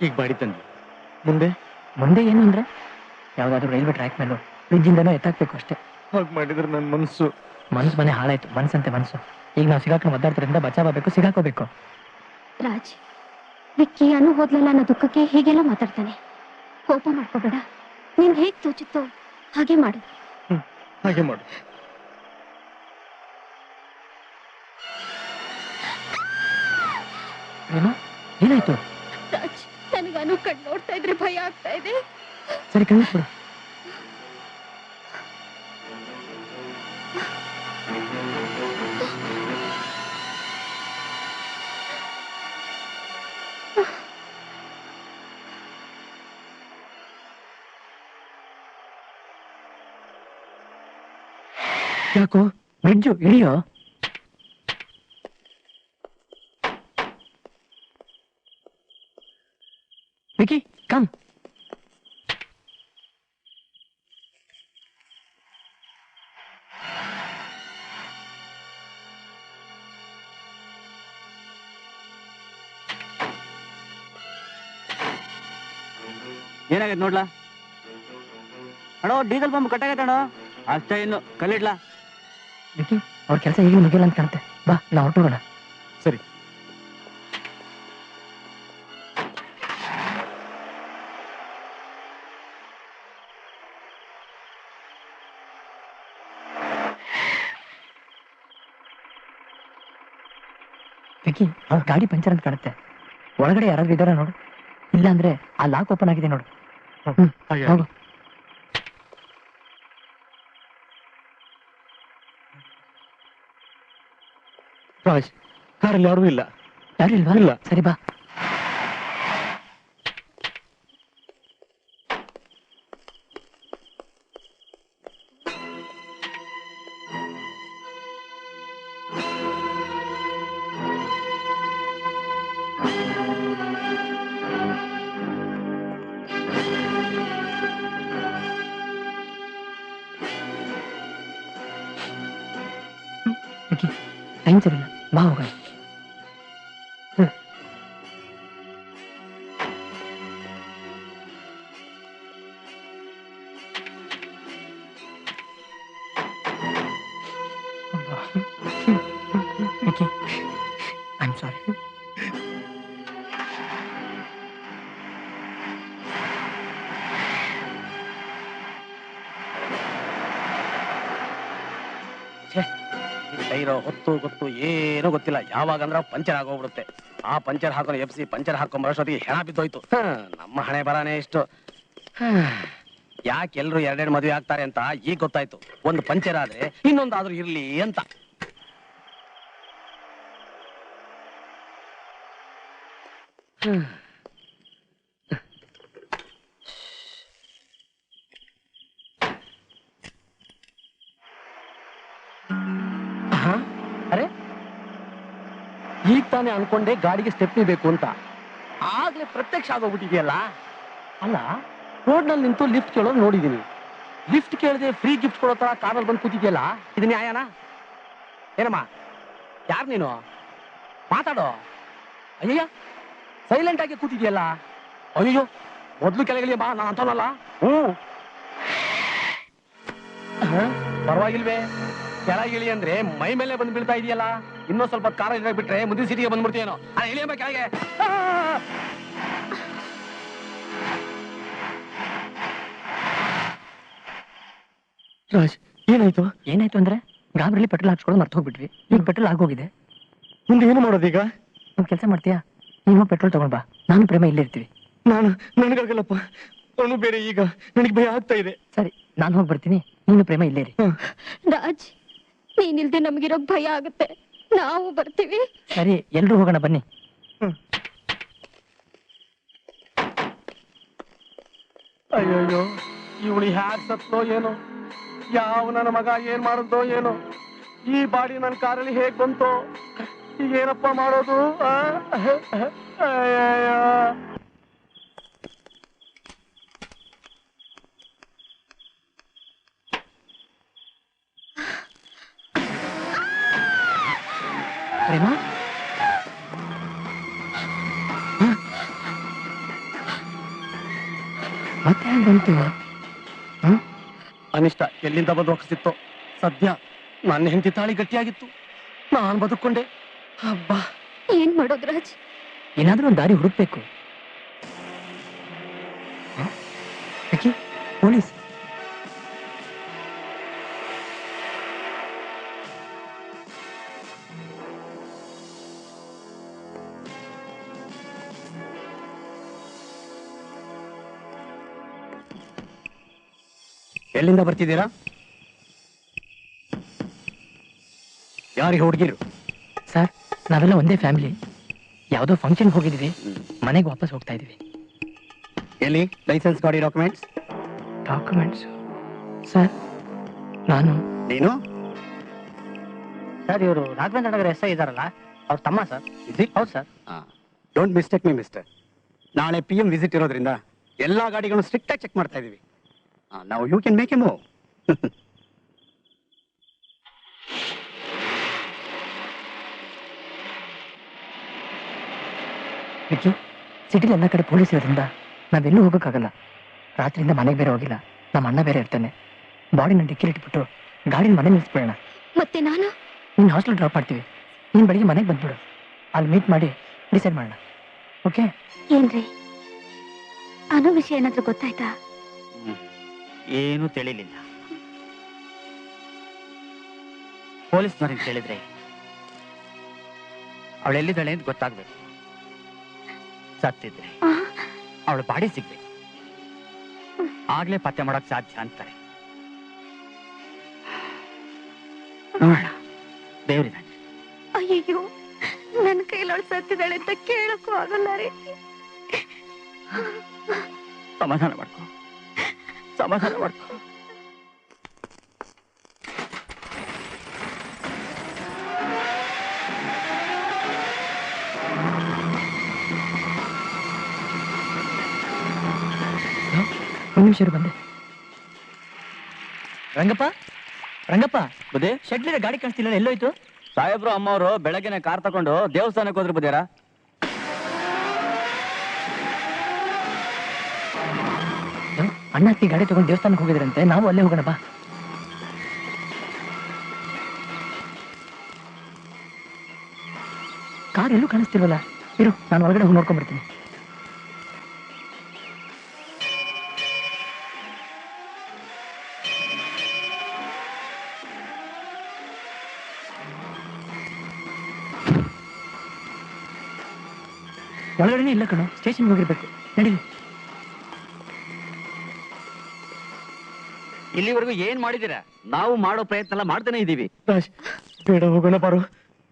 ಈಗ ಬಾಡಿ ತಂದ್ವಿ. ಮುಂದೆ ಮುಂದೆ ಏನು ಅಂದ್ರೆ ಯಾವ್ದಾದ್ರು ರೈಲ್ವೆ ಟ್ರ್ಯಾಕ್ ಮೇಲೆ ಬ್ರಿಡ್ಜ್ ಇಂದನೋ ಎತ್ತಾಕ್ಬೇಕು ಅಷ್ಟೇ. ಹೋಗಿ ಮಾಡಿದ್ರೆ ನನ್ನ ಮನಸ್ಸು ಮನ್ಸು ಮನೆ ಹಾಳಾಯ್ತು ಮನ್ಸಂತೆ ಮನ್ಸು. ಈಗ ನಾವು ಸಿಗಾಕೊಂಡು ಒದ್ದಾಡ್ತಾರಿಂದ ಬಚಾವಬೇಕು ಸಿಗಾಕೋಬೇಕು. ರಾಜ್ ವಿಕ್ಕಿ ಅನು ಹೋದ್ಲಲ್ಲ ಅನ್ನೋ ದುಃಖಕ್ಕೆ ಹೀಗೆಲ್ಲ ಮಾತಾಡ್ತಾನೆ. ಕೋಪ ಮಾಡ್ಕೋಬೇಡ. ನೀನ್ ಹೇಗ್ ತೋಚುತ್ತೋ ಹಾಗೆ ಮಾಡು. ಹಾಗೆ ಮಾಡು. ಏನು? ಏನಾಯ್ತು? ಅನು ಕಣ್ ನೋಡ್ತಾ ಇದ್ರೆ ಭಯ ಆಗ್ತಾ ಇದೆ. ಸರಿ ಕಳಿಸ್ಬಿಡು ಯಾಕೋ ಬ್ರಿಡ್ಜು ಇಳಿಯೋ? Vicky come. ಏನಾಗೈತೆ ನೋಡ್ಲಾ? ಅಣ್ಣ ಡೀಸೆಲ್ ಪಂಪ್ ಕಟ್ಟಾಗೈತೆ ಅಣ್ಣ. ಅಷ್ಟೇ ಇನ್ನು ಕಲ್ಲಿಡ್ಲಾ? ವಿಕಿ ಅವ್ರ ಕೆಲಸ ಈಗ ಮುಗಿಯಲ್ಲ ಅಂತ ಕಾಣುತ್ತೆ. ಬಾ ನಾವು ಹೊರಟೋಗೋಣ. ಸರಿ. ವಿಕಿ ಗಾಡಿ ಪಂಚರ್ ಅಂತ ಕಾಣುತ್ತೆ. ಒಳಗಡೆ ಯಾರಾದ್ರೂ ಇದಾರ ನೋಡು. ಇಲ್ಲ ಅಂದ್ರೆ ಆ ಲಾಕ್ ಓಪನ್ ಆಗಿದೆ ನೋಡು. ಹ್ಮ್ ರಾಜ್ ಕಾರಲ್ಲಿ ಯಾರು ಇಲ್ಲ. ಯಾರು ಇಲ್ವಾ? ಇಲ್ಲ. ಸರಿ ಬಾ. ಟೈಮ್ ಸರಿಯಿಲ್ಲ ಬಾ ಹೋಗೋಣ ವಿಕಿ ಟೈರೋ ಹೊತ್ತು ಗೊತ್ತು ಏನೂ ಗೊತ್ತಿಲ್ಲ. ಯಾವಾಗ ಅಂದ್ರೆ ಪಂಚರ್ ಆಗೋಗ್ಬಿಡುತ್ತೆ. ಆ ಪಂಚರ್ ಹಾಕೊಂಡು ಎಫ್ಸಿ ಪಂಚರ್ ಹಾಕೊಂಡ್ ಬರೋಷ್ಟೊತ್ತಿಗೆ ಹೆಣ ಬಿದ್ದೋಯ್ತು. ನಮ್ಮ ಹಣೆ ಬರಾನೇ ಇಷ್ಟು. ಯಾಕೆ ಎಲ್ರು ಎರಡೆರಡು ಮದುವೆ ಆಗ್ತಾರೆ ಅಂತ ಈಗ ಗೊತ್ತಾಯ್ತು. ಒಂದು ಪಂಚರ್ ಆದ್ರೆ ಇನ್ನೊಂದಾದ್ರೂ ಇರ್ಲಿ ಅಂತ. ಹ್ಮ್. ಈಗ ತಾನೇ ಅನ್ಕೊಂಡೆ ಗಾಡಿಗೆ ಸ್ಟೆಪ್ ಬೇಕು ಅಂತ. ಆಗ್ಲೇ ಪ್ರತ್ಯಕ್ಷ ಆಗೋಗ್ಬಿಟ್ಟಿದೆಯಲ್ಲ? ಅಲ್ಲ ರೋಡ್ನಲ್ಲಿ ನಿಂತು ಲಿಫ್ಟ್ ಕೇಳೋದು ನೋಡಿದೀನಿ. ಲಿಫ್ಟ್ ಕೇಳದೆ ಫ್ರೀ ಗಿಫ್ಟ್ ಕೊಡೋ ತರ ಕಾರಲ್ಲಿ ಬಂದು ಕೂತಿದ್ಯಲ್ಲ, ಇದು ನ್ಯಾಯನಾ? ಏನಮ್ಮ, ಯಾರು ನೀನು? ಮಾತಾಡೋ? ಅಯ್ಯಯ್ಯ ಸೈಲೆಂಟ್ ಆಗಿ ಕೂತಿದ್ಯಲ್ಲ? ಅಯ್ಯೋ ಮೊದ್ಲು ಕೆಳಗಿಳಿ ಬಾ ನಾನು ಅಂತನಲ್ಲ ಹ್ಞೂ. ಪರವಾಗಿಲ್ವೇ. ಕೆಳಗಿಳಿ ಅಂದ್ರೆ ಮೈ ಮೇಲೆ ಬಂದು ಬೀಳ್ತಾ ಇದೆಯಲ್ಲ? ಇನ್ನೂ ಸ್ವಲ್ಪ ಕಾರ ಇದ್ರೆ ಬಿಟ್ರೆ ಮುಂದಿನ ಸಿಟಿಗೆ ಬಂದ್ಬಿಡ್ತೀನೋ ಅಲ್ಲ ಇಳಿಯಮ್ಮ ಕೆಳಗೆ. ಆ! ರಾಜ್ ಏನಾಯ್ತು? ಏನಾಯ್ತು ಅಂದ್ರೆ ಗಾಬರಿಲಿ ಪೆಟ್ರೋಲ್ ಹಾಕ್ಸ್ಕೊಳ್ಳೋದು ಮರ್ತು ಹೋಗ್ಬಿಟ್ವಿ. ಈಗ ಪೆಟ್ರೋಲ್ ಆಗೋಗಿದೆ. ಮುಂದೆ ಏನು ಮಾಡೋದೀಗ ಒಂದ್ ಕೆಲಸ ಮಾಡ್ತೀಯಾ? ನೀನು ಪೆಟ್ರೋಲ್ ತಗೊಂಡ್ ಬಾ. ನಾನು ಪ್ರೇಮ ಇಲ್ಲೇ ಇರ್ತೀವಿ. ನಾನು ನನಗಾಗಲ್ಲಪ್ಪ ಅವನು ಬೇರೆ ಈಗ. ನನಗೆ ಭಯ ಆಗ್ತಾ ಇದೆ. ಸರಿ ನಾನು ಹೋಗಿ ಬರ್ತೀನಿ. ನೀನು ಪ್ರೇಮ ಇಲ್ಲೇ ಇರಿ. ರಾಜ್ ನೀನಿಲ್ದೆ ನಮಗಿರೋ ಭಯ ಆಗುತ್ತೆ. ನಾವು ಬರ್ತೀವಿ. ಸರಿ ಎಲ್ರು ಹೋಗೋಣ ಬನ್ನಿ. ಅಯ್ಯಯ್ಯೋ ಇವಳು ಹ್ಯಾಕ್ ಸತ್ಲೋ ಏನೋ? ಯಾವ ನನ್ನ ಮಗ ಏನ್ ಮಾಡಿದ್ನೋ ಏನೋ? ಈ ಬಾಡಿ ನನ್ನ ಕಾರಲ್ಲಿ ಹೇಗ್ ಬಂತೋ? ಈಗ ಏನಪ್ಪ ಮಾಡೋದು ಬಂತು ಅನಿಷ್ಟ ಎಲ್ಲಿಂದ ಬಂದು ರೊಕ್ಕಿಸಿತ್ತೋ ಸದ್ಯ ನನ್ನ ಹೆಂಡತಿ ತಾಳಿ ಗಟ್ಟಿಯಾಗಿತ್ತು. ನಾನು ಬದುಕೊಂಡೆ ಹಬ್ಬ ಏನ್ ಮಾಡೋದು ರಾಜ್? ಏನಾದ್ರೂ ಒಂದು ದಾರಿ ಹುಡುಕ್ಬೇಕು. ಪೊಲೀಸ್? ಎಲ್ಲಿಂದ ಬರ್ತಿದ್ದೀರಾ? ಯಾರಿಗೆ ಹುಡುಗಿರು? ಸರ್ ನಾವೆಲ್ಲ ಒಂದೇ ಫ್ಯಾಮಿಲಿ. ಯಾವುದೋ ಫಂಕ್ಷನ್ ಹೋಗಿದ್ದೀವಿ. ಮನೆಗೆ ವಾಪಸ್ ಹೋಗ್ತಾ ಇದೀವಿ ಎಲ್ಲಿ? ಲೈಸೆನ್ಸ್ ಗಾಡಿ ಡಾಕ್ಯುಮೆಂಟ್ಸ್ ಡಾಕ್ಯುಮೆಂಟ್ಸ್ ಸರ್ ನಾನು. ನೀನು? ಸರ್ ಇವರು ರಾಘವೇಂದ್ರ ನಗರ ಎಸ್ ಐ ಇದಾರಲ್ಲ ಅವ್ರ ತಮ್ಮ ಸರ್. ಹೌದು sir. Don't mistake me mister ನಾಳೆ ಪಿ ಎಂ ವಿಸಿಟ್ ಇರೋದ್ರಿಂದ ಎಲ್ಲಾ ಗಾಡಿಗಳನ್ನು ಸ್ಟ್ರಿಕ್ಟಾಗಿ ಚೆಕ್ ಮಾಡ್ತಾ ಇದೀವಿ ನಾವು you can make a move. Vicky ಸಿಟಿಲಿ ಎಲ್ಲ ಕಡೆ ಪೊಲೀಸ್ ಇರೋದ್ರಿಂದ ನಾವೆಲ್ಲೂ ಹೋಗೋಕ್ಕಾಗಲ್ಲ. ರಾತ್ರಿಯಿಂದ ಮನೆಗೆ ಬೇರೆ ಹೋಗಿಲ್ಲ. ನಮ್ಮ ಅಣ್ಣ ಬೇರೆ ಇರ್ತಾನೆ. ಬಾಡಿನ ಡಿಕ್ಕಿಲಿ ಇಟ್ಬಿಟ್ಟು ಗಾಡಿನ ಮನೆ ನಿಲ್ಸ್ಬಿಡೋಣ. ಮತ್ತೆ ನಾನು? ನೀನು ಹಾಸ್ಟೆಲ್ ಡ್ರಾಪ್ ಮಾಡ್ತೀವಿ. ನೀನು ಬೆಳಿಗ್ಗೆ ಮನೆಗೆ ಬಂದ್ಬಿಡು. ಅಲ್ಲಿ ಮೀಟ್ ಮಾಡಿ ಡಿಸೈಡ್ ಮಾಡೋಣ. ಓಕೆ? ಏನ್ರಿ? ಅನು ವಿಷಯ ಏನಾದ್ರೂ ಗೊತ್ತಾಯ್ತಾ? ಏನೂ ತಿಳಿಲಿಲ್ಲ. ಪೊಲೀಸ್ನವ್ರಿಗೆ ಕೇಳಿದ್ರೆ ಅವಳು ಎಲ್ಲಿದ್ದಾಳೆ ಅಂತ ಗೊತ್ತಾಗ್ಬೇಕು. ಸತ್ತಿದ್ರೆ ಅವಳು ಬಾಡಿ ಸಿಗ್ಬೇಕು. ಆಗ್ಲೇ ಪತ್ತೆ ಮಾಡಕ್ ಸಾಧ್ಯ ಅಂತಾರೆ. ನೋಡೋಣ. ದೇವ್ರಿದ್ದಾನೆ. ಅಯ್ಯೋ ನನ್ನ ಕೈಲವಳು ಸತ್ತಿದ್ದಾಳೆ ಅಂತ ಕೇಳಕ್ಕೂ ಆಗಲ್ಲ ರೀ. ಸಮಾಧಾನ ಮಾಡ್ಕೊ. ಸಮಾಧಾನ ಮಾಡ್ಕೊ ಒಂದು ನಿಮಿಷ ಬಂದೆ ರಂಗಪ್ಪ ರಂಗಪ್ಪ ಬದೇ ಶೆಟ್ಲಿರ ಗಾಡಿ ಕಾಣಿಸ್ತಿಲ್ಲ ಎಲ್ಲೋಯ್ತು ಸಾಹೇಬ್ರು ಅಮ್ಮವರು ಬೆಳಗ್ಗೆನೆ ಕಾರ್ ತಗೊಂಡು ದೇವಸ್ಥಾನಕ್ಕೆ ಹೋದ್ರು ಬುದ್ಧಿಯಾರ ಹ? ಅಣ್ಣ ಅತ್ತಿ ಗಾಡಿ ತಗೊಂಡು ದೇವಸ್ಥಾನಕ್ಕೆ ಹೋಗಿದ್ರಂತೆ, ನಾವು ಅಲ್ಲೇ ಹೋಗೋಣ ಬಾ. ಕಾರ್ ಎಲ್ಲೂ ಕಾಣಿಸ್ತಿಲ್ವಲ್ಲ? ಇರು, ನಾನು ಒಳಗಡೆ ಹೋಗಿ ನೋಡ್ಕೊಂಡ್ ಬರ್ತೀನಿ. ಒಳಗಡೆನೇ ಇಲ್ಲ ಕಣೋ, ಸ್ಟೇಷನ್ಗೆ ಹೋಗಿರ್ಬೇಕು. ನಡೀಲಿ. ಇಲ್ಲಿವರೆಗೂ ಏನ್ ಮಾಡಿದೀರಾ ನಾವು ಮಾಡೋ ಪ್ರಯತ್ನ ಎಲ್ಲ ಮಾಡ್ತಾನೆ ಇದೀವಿ ರಾಜ್ ಬೇಡ ಹೋಗೋಣ ಬಾರು.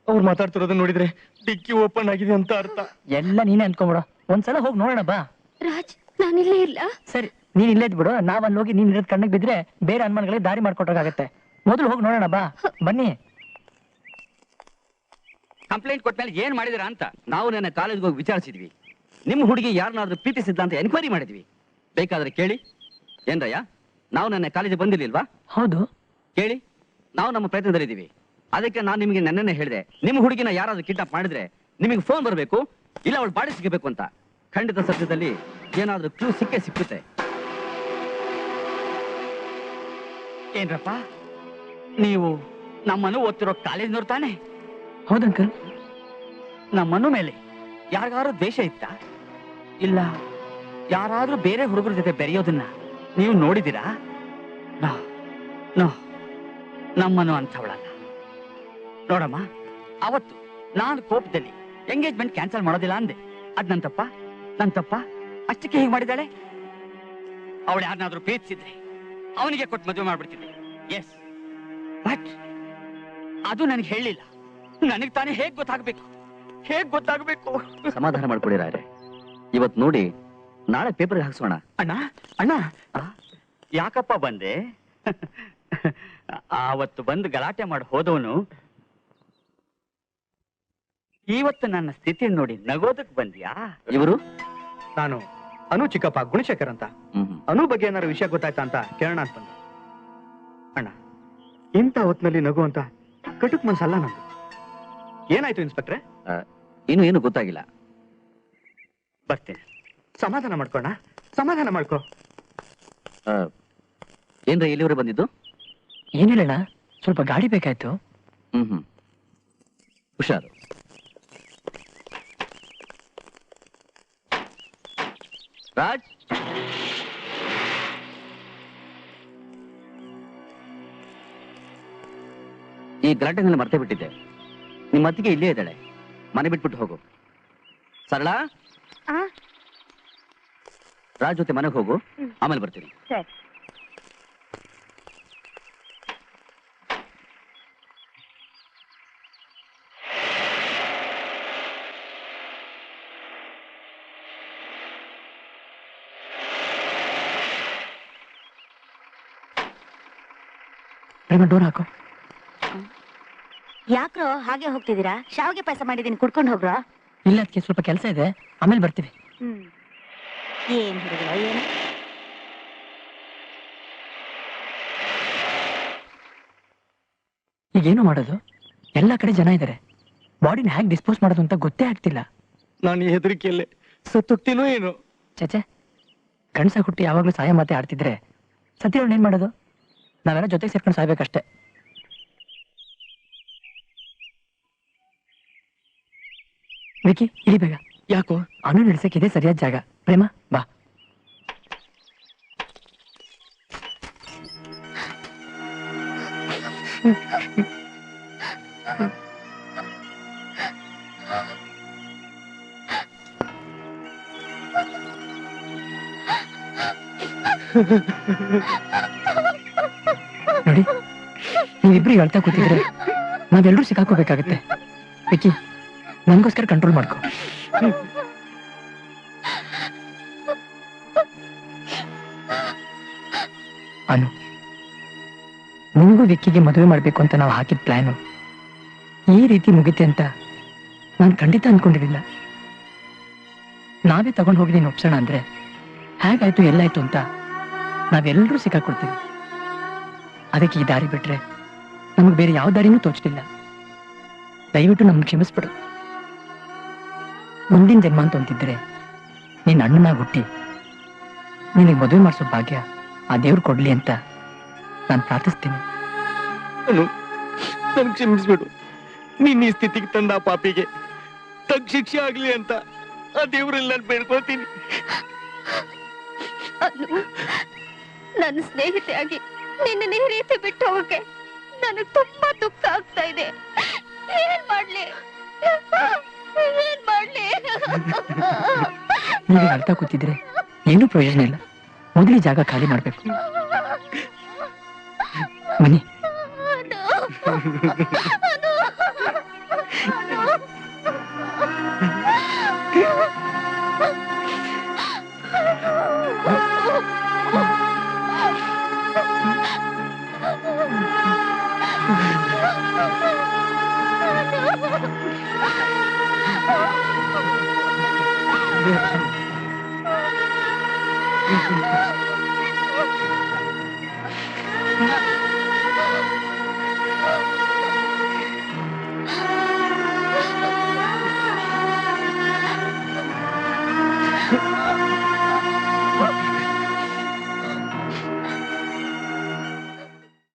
ಅವ್ರು ಮಾತಾಡ್ತಿರೋದನ್ನ ನೋಡಿದ್ರೆ ಡಿಕ್ಕಿ ಓಪನ್ ಆಗಿದೆ ಅಂತ ಅರ್ಥ. ಎಲ್ಲ ನೀನೇ ಅನ್ಕೊಂಬಿಡ. ಒಂದ್ಸಲ ಹೋಗಿ ನೋಡೋಣ ಬಾ. ರಾಜ್ ನಾನಿಲ್ಲೇ ಇಲ್ಲ ಸರಿ ನೀನ್ ಇಲ್ಲೇ ಬಿಡು ನಾವ್ ಅಲ್ಲಿ ಹೋಗಿ ನೀನ್ ಇರೋದ್ ಕಣ್ಣಿಗೆ ಬಿದ್ರೆ ಬೇರೆ ಅನುಮಾನಗಳಿಗೆ ದಾರಿ ಮಾಡ್ಕೊಟ್ಟಾಗತ್ತೆ ಮೊದಲು ಹೋಗಿ ನೋಡೋಣ ಬಾ. ಬನ್ನಿ. ಕಂಪ್ಲೇಂಟ್ ಕೊಟ್ಮೇಲೆ ಏನ್ ಮಾಡಿದಿರಾ ಅಂತ ನಾವು ನನ್ನ ಕಾಲೇಜ್ಗೆ ಹೋಗಿ ವಿಚಾರಿಸಿದ್ವಿ. ನಿಮ್ಮ ಹುಡುಗಿ ಯಾರನ್ನಾದ್ರೂ ಪ್ರೀತಿಸಿದ್ದ ಅಂತ ಎನ್ಕ್ವೈರಿ ಮಾಡಿದ್ವಿ. ಬೇಕಾದ್ರೆ ಕೇಳಿ. ಏನ್ರಯ್ಯ? ನಾವು ನನ್ನ ಕಾಲೇಜ್ ಬಂದಿರ್ಲಿಲ್ವಾ? ಹೌದು. ಕೇಳಿ. ನಾವು ನಮ್ಮ ಪ್ರಯತ್ನದಲ್ಲಿದ್ದೀವಿ. ಅದಕ್ಕೆ ನಾನು ನಿಮಗೆ ನನ್ನನ್ನೇ ಹೇಳಿದೆ. ನಿಮ್ಮ ಹುಡುಗಿನ ಯಾರಾದ್ರೂ ಕಿಡ್ನಾಪ್ ಮಾಡಿದ್ರೆ ನಿಮಗೆ ಫೋನ್ ಬರಬೇಕು ಇಲ್ಲ ಅವಳು ಬಾಡಿ ಸಿಗಬೇಕು ಅಂತ. ಖಂಡಿತ ಸತ್ಯದಲ್ಲಿ ಏನಾದ್ರೂ ಕ್ಲೂ ಸಿಕ್ಕೇ ಸಿಕ್ಕುತ್ತೆ. ಏನ್ರಪ್ಪ? ನೀವು ನಮ್ಮನ್ನು ಓದ್ತಿರೋ ಕಾಲೇಜ್ನವ್ರು ತಾನೇ? ಹೌದಂಕಲ್ ನಮ್ಮನ್ನು ಮೇಲೆ ಯಾರಿಗಾರು ದ್ವೇಷ ಇತ್ತ? ಇಲ್ಲ ಯಾರಾದ್ರೂ ಬೇರೆ ಹುಡುಗರ ಜೊತೆ ಬೆರೆಯೋದನ್ನ? ನೀವು ನೋಡಿದ್ದೀರಾ? ನೋ ನೋ ನಮ್ಮನು ಅಂಥವಳಲ್ಲ. ನೋಡಮ್ಮ, ಅವತ್ತು ನಾನು ಕೋಪದಲ್ಲಿ ಎಂಗೇಜ್ಮೆಂಟ್ ಕ್ಯಾನ್ಸಲ್ ಮಾಡೋದಿಲ್ಲ ಅಂದೆ. ಅದ್ ನನ್ ತಪ್ಪ ನನ್ ತಪ್ಪ ಅಷ್ಟಕ್ಕೆ ಹೀಗೆ ಮಾಡಿದಾಳೆ ಅವಳು ಯಾರನ್ನಾದ್ರೂ ಪ್ರೀತಿಸಿದ್ರೆ ಅವನಿಗೆ ಕೊಟ್ಟು ಮದುವೆ ಮಾಡ್ಬಿಡ್ತಿದ್ದೆ ಎಸ್ ಬಟ್ ಅದು ನನಗೆ ಹೇಳಿಲ್ಲ. ನನಗೆ ತಾನೇ ಹೇಗ್ ಗೊತ್ತಾಗ್ಬೇಕು? ಹೇಗ್ ಗೊತ್ತಾಗ್ಬೇಕು? ಸಮಾಧಾನ ಮಾಡ್ಕೊಡಿರಾರೆ ಇವತ್ ನೋಡಿ ನಾಳೆ ಪೇಪರ್ ಹಾಕ್ಸೋಣ. ಅಣ್ಣ ಅಣ್ಣ. ಯಾಕಪ್ಪ ಬಂದೆ? ಆವತ್ತು ಬಂದು ಗಲಾಟೆ ಮಾಡಿ ಹೋದವನು. ಇವತ್ತು ನನ್ನ ಸ್ಥಿತಿ ನೋಡಿ ನಗೋದಕ್ ಬಂದ್ಯಾ? ಇವರು? ನಾನು ಅನು ಚಿಕ್ಕಪ್ಪ ಗುಣಶೇಖರ್ ಅಂತ. ಅನು ಬಗ್ಗೆ ಏನಾರು ವಿಷಯ ಗೊತ್ತಾಯ್ತಾ ಅಂತ ಕೇಳೋಣ ಅಂತ ಬಂದೆ. ಅಣ್ಣ ಇಂಥ ಹೊತ್ನಲ್ಲಿ ನಗು ಅಂತ ಕಟುಕ್ ಮನ್ಸಲ್ಲ ನಂದು. ಏನಾಯ್ತು ಇನ್ಸ್ಪೆಕ್ಟ್ರೆ? ಇನ್ನು ಏನು ಗೊತ್ತಾಗಿಲ್ಲ. ಬರ್ತೇನೆ. ಸಮಾಧಾನ ಮಾಡ್ಕೋಣ ಸಮಾಧಾನ ಮಾಡ್ಕೋ. ಏನ್ರ ಎಲ್ಲಿವರೆ ಬಂದಿದ್ದು? ಏನಿಲ್ಲಣ್ಣ ಸ್ವಲ್ಪ ಗಾಡಿ ಬೇಕಾಯ್ತು. ಹ್ಮ್ ಹ್ಮ್. ಹುಷಾರು. ರಾಜ್? ಈ ಗಲಾಟೆನಲ್ಲಿ ಮರ್ತೇ ಬಿಟ್ಟಿದ್ದೆ. ನಿಮ್ಮ ಅತ್ತಿಗೆ ಇಲ್ಲೇ ಇದ್ದಾಳೆ. ಮನೆ ಬಿಟ್ಬಿಟ್ಟು ಹೋಗು. ಸರಳ? ಆ? ರಾಜ್ ಜೊತೆ ಮನೆಗೆ ಹೋಗು. ಆಮೇಲೆ ಬರ್ತೀನಿ. ಡೋರ್ ಹಾಕು. ಯಾಕ್ರೋ ಹಾಗೆ ಹೋಗ್ತಿದ್ದೀರಾ? ಶಾವಿಗೆ ಪಾಯಸ ಮಾಡಿದೀನಿ ಕುಡ್ಕೊಂಡು ಹೋಗ್ರೋ? ಇಲ್ಲ ಅದಕ್ಕೆ ಸ್ವಲ್ಪ ಕೆಲಸ ಇದೆ. ಆಮೇಲೆ ಬರ್ತೀವಿ. ಹ್ಮ್. ಏನ್? ಹಿಡಿದಿಲ್ಲ ಏನು ಈಗೇನು ಮಾಡೋದು? ಎಲ್ಲ ಕಡೆ ಜನ ಇದ್ದಾರೆ ಬಾಡಿನ ಹೇಗೆ ಡಿಸ್ಪೋಸ್ ಮಾಡೋದು ಅಂತ ಗೊತ್ತೇ ಆಗ್ತಿಲ್ಲ. ನಾನು ಹೆದರಿಕೆಯಲ್ಲೇ ಸತ್ತೋಗ್ತೀನೋ ಏನು? ಚಚೆ ಗಂಡಸ ಹುಟ್ಟಿ ಯಾವಾಗಲೂ ಸಹಾಯ ಮಾತೆ ಆಡ್ತಿದ್ರೆ ಸತ್ಯಗಳನ್ನ ಏನ್ ಮಾಡೋದು? ನಾವೆಲ್ಲ ಜೊತೆಗೆ ಸೇರ್ಕೊಂಡು ಸಾಯ್ಬೇಕಷ್ಟೇ. ವಿಕಿ ಇಳಿ ಬೇಗ. ಯಾಕೋ? ಅನು ಇದೆ ಸರಿಯಾದ ಜಾಗ. ಪ್ರೇಮ ಬಾ. ನೋಡಿ ನೀವಿಬ್ರು ಹೇಳ್ತಾ ಕೂತಿದ್ರೆ ನಾವೆಲ್ಲರೂ ಸಿಕ್ಕಾಕೋಬೇಕಾಗತ್ತೆ ವಿಕಿ ನನಗೋಸ್ಕರ ಕಂಟ್ರೋಲ್ ಮಾಡ್ಕೊ. ನಿಮಗೂ ವಿಕ್ಕಿಗೆ ಮದುವೆ ಮಾಡಬೇಕು ಅಂತ ನಾವು ಹಾಕಿದ ಪ್ಲಾನು ಈ ರೀತಿ ಮುಗಿತೆ ಅಂತ ನಾನು ಖಂಡಿತ ಅನ್ಕೊಂಡಿರಲಿಲ್ಲ. ನಾವೇ ತಗೊಂಡು ಹೋಗಿ ನೀನು ಒಪ್ಸೋಣ ಅಂದ್ರೆ ಹೇಗಾಯ್ತು, ಎಲ್ಲಾಯ್ತು ಅಂತ ನಾವೆಲ್ಲರೂ ಸಿಕ್ಕಾಕೊಡ್ತೀವಿ. ಅದಕ್ಕೆ ಈ ದಾರಿ ಬಿಟ್ರೆ ನಮಗೆ ಬೇರೆ ಯಾವ ದಾರಿನೂ ತೋಚಲಿಲ್ಲ. ದಯವಿಟ್ಟು ನಮ್ಗೆ ಕ್ಷಮಿಸ್ಬಿಡು. ಮುಂದಿನ ಜನ್ಮ ಅಂತ ಅಂತಿದ್ರೆ ನಿನ್ನ ಅಣ್ಣನಾಗಿ ಹುಟ್ಟಿ ನಿನಗೆ ಮದುವೆ ಮಾಡಿಸೋ ಭಾಗ್ಯ ಆ ದೇವ್ರು ಕೊಡ್ಲಿ ಅಂತ ನಾನು ಪ್ರಾರ್ಥಿಸ್ತೀನಿ. ನನ್ ಕ್ಷಮಿಸ್ಬಿಡು. ನಿನ್ನ ಈ ಸ್ಥಿತಿಗೆ ತಂದ ಆ ಪಾಪಿಗೆ. ತಗ್ ಶಿಕ್ಷೆ ಆಗ್ಲಿ ಅಂತ ಆ ದೇವರಲ್ಲಿ ನಾನು ಬೇಡ್ಕೊಳ್ತೀನಿ. ಅನು ನನ್ನ ಸ್ನೇಹಿತೆಯಾಗಿ ನಿನ್ನ ಈ ರೀತಿ ಬಿಟ್ಟು ಹೋಗಕ್ಕೆ ನನಗೆ ತುಂಬಾ ದುಃಖ ಆಗ್ತಾ ಇದೆ. ಏನ್ ಮಾಡ್ಲಿ? ಏನ್ ಮಾಡ್ಲಿ? ನೀವೇ ಅಳ್ತಾ ಕೂತಿದ್ರೆ ಏನೂ ಪ್ರಯೋಜನ ಇಲ್ಲ. ಮೊದಲು ಜಾಗ ಖಾಲಿ ಮಾಡ್ಬೇಕು. ಬನ್ನಿ ಅನು, ಅನು, ಅನು.